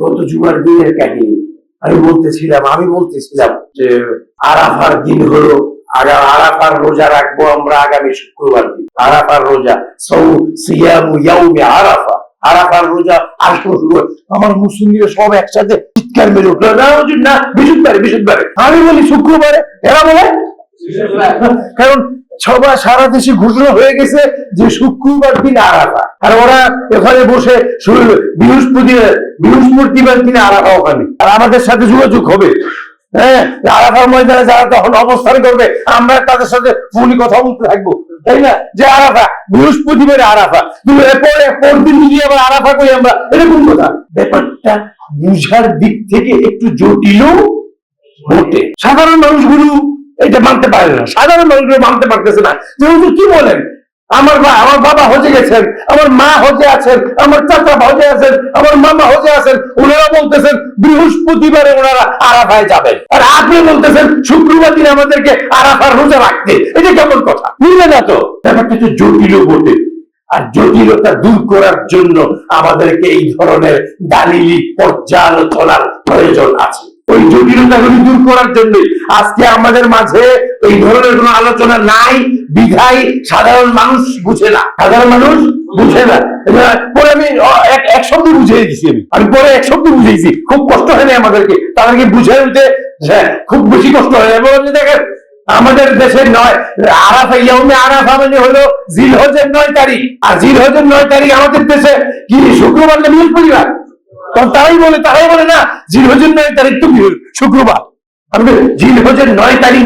গত জুমার দিনের কাহিনী। আমি বলতেছিলাম আমি বলতেছিলাম যে আরাফার দিন হলো আগা আরাফার রোজা রাখব আমরা আগামী শুক্রবার দিন। আরাফার রোজা সৌ সিয়ামু ইয়াউমে আরাফা। আরাফার রোজা শুক্রবার। আমার মুসলিমরা সব একসাথে চিৎকার মেরে উঠল না না বিশুদ্ধবারে বিশুদ্ধবারে। আমি বলি শুক্রবারে? এরা বলে কারণ সবার সারা দেশে ঘোষণা হয়ে গেছে যে শুক্রবার দিন আরাফা আর ওরা এখানে বসে শুরু বৃহস্পতি বৃহস্পতিবার দিন আরাফা ওখানে। আর আমাদের সাথে যোগাযোগ হবে। হ্যাঁ আরাফার ময়দানে যারা তখন অবস্থান করবে, আমরা তাদের সাথে কথা বলতে থাকব। তাই না? যে আরাফা, বৃহস্পতিবার আরাফা। তুমি এরপরে পরদিন গিয়ে আবার আরাফা করি আমরা, এরকম কথা। ব্যাপারটা বুঝার দিক থেকে একটু জটিলও বটে। সাধারণ মানুষগুলো এটা মানতে পারে না। সাধারণ মানুষগুলো মানতে পারতেছে না। যে হুজুর কি বলেন? আমার বা আমার বাবা হজে গেছেন, আমার মা হজে আছেন, আমার চাচা হজে আছেন, আমার মামা হজে আছেন, ওনারা বলতেছেন, বৃহস্পতিবারে ওনারা আরাফায় যাবেন। আর আপনি বলতেছেন, শুক্রবার দিন আমাদেরকে আরাফার রোজা রাখতে। এটা কেমন কথা? মিলবে না তো? ব্যাপারটা একটু জটিলও বটে। আর জটিলতা দূর করার জন্য আমাদেরকে এই ধরনের দালিলি পর্যালোচনার প্রয়োজন আছে। ওই জটিলতাগুলি দূর করার জন্য আজকে আমাদের মাঝে এই ধরনের কোনো আলোচনা নাই বিধাই সাধারণ মানুষ বুঝে না। সাধারণ মানুষ বুঝে না। পরে আমি এক শব্দ বুঝিয়ে দিছি আমি। আমি পরে এক শব্দ বুঝিয়েছি। খুব কষ্ট হয়নি আমাদেরকে। তাদেরকে বুঝে উঠতে হ্যাঁ, খুব বেশি কষ্ট হয় এবং দেখেন আমাদের দেশের নয় আরাফা ইয়াউমে আরাফা মানে হলো জিলহজের নয় তারিখ। আর জিলহজের নয় তারিখ আমাদের দেশে কি? শুক্রবার বৃহস্পতিবার? তখন তারাই বলে তারাই বলে না জিলহজের নয় তারিখ তো শুক্রবার। আমি নয় তারিখ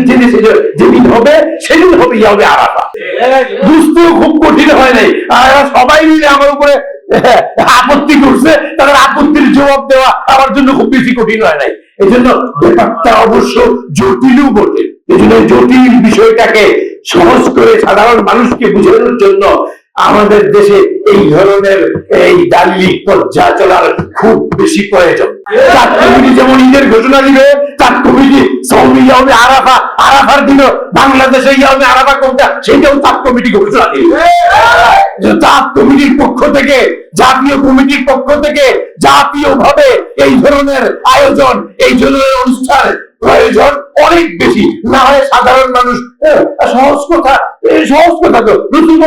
যেদিন হবে সেদিন হবে আরাফা। খুব কঠিন হয় নাই। আর সবাই মিলে আমার উপরে হ্যাঁ, আপত্তি করছে। তাদের আপত্তির জবাব দেওয়া আমার জন্য খুব বেশি কঠিন হয় নাই। এই জন্য ব্যাপারটা অবশ্য জটিলও বটে। এই জন্য জটিল বিষয়টাকে সহজ করে সাধারণ মানুষকে বুঝানোর জন্য আমাদের দেশে এই ধরনের এই দাল্লি পর্যা চলার খুব বেশি প্রয়োজন। কমিটি যেমন ঈদের ঘোষণা দিবে চার কমিটি সৌমি ইয়ামে আরাফা, আরাফার দিন বাংলাদেশে ইয়ামে আরাফা কোনটা, সেটাও চার কমিটি ঘোষণা দিবে। জাত কমিটির পক্ষ থেকে, জাতীয় কমিটির পক্ষ থেকে জাতীয় ভাবে এই ধরনের আয়োজন, এই ধরনের অনুষ্ঠান প্রয়োজন। অনেক বেশি। না হয় সাধারণ মানুষ। সহজ কথা সহজ কথা তো রসুল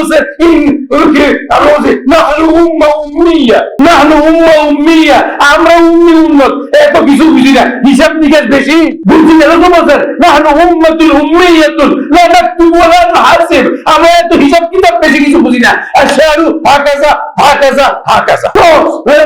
আমরা বলছি নাহনু উম্মা উম্মিয়া আমরা উম্মি উম্মত। এত কিছু বুঝি না হিসাব নিকাশ বেশি। বুঝি না রসুল বলছেন নাহনু উম্মাতুল উম্মিয়াতুল নাকতুবু ওয়া লা নুহাসিব। আমরা এত হিসাব কিতাব বেশি কিছু বুঝি না। আশহারু হাকাজা হাকাজা হাকাজা তো হ্যাঁ,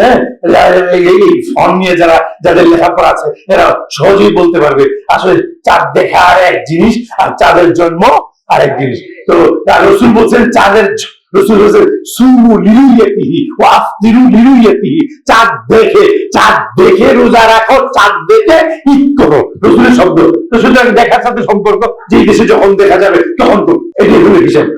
হ্যাঁ? এই- ফর্ম নিয়ে যারা যাদের লেখাপড়া আছে, এরা সহজেই বলতে পারবে, আসলে চাঁদ দেখা আর এক জিনিস আর চাঁদের জন্ম জিনিস। তো বলছেন, চাঁদের চাঁদ দেখে চাঁদ দেখে রোজা রাখো, চাঁদ দেখে শব্দ। তো দেখার সাথে সম্পর্ক যে দেশে যখন দেখা যাবে, তখন করো এটাই হলো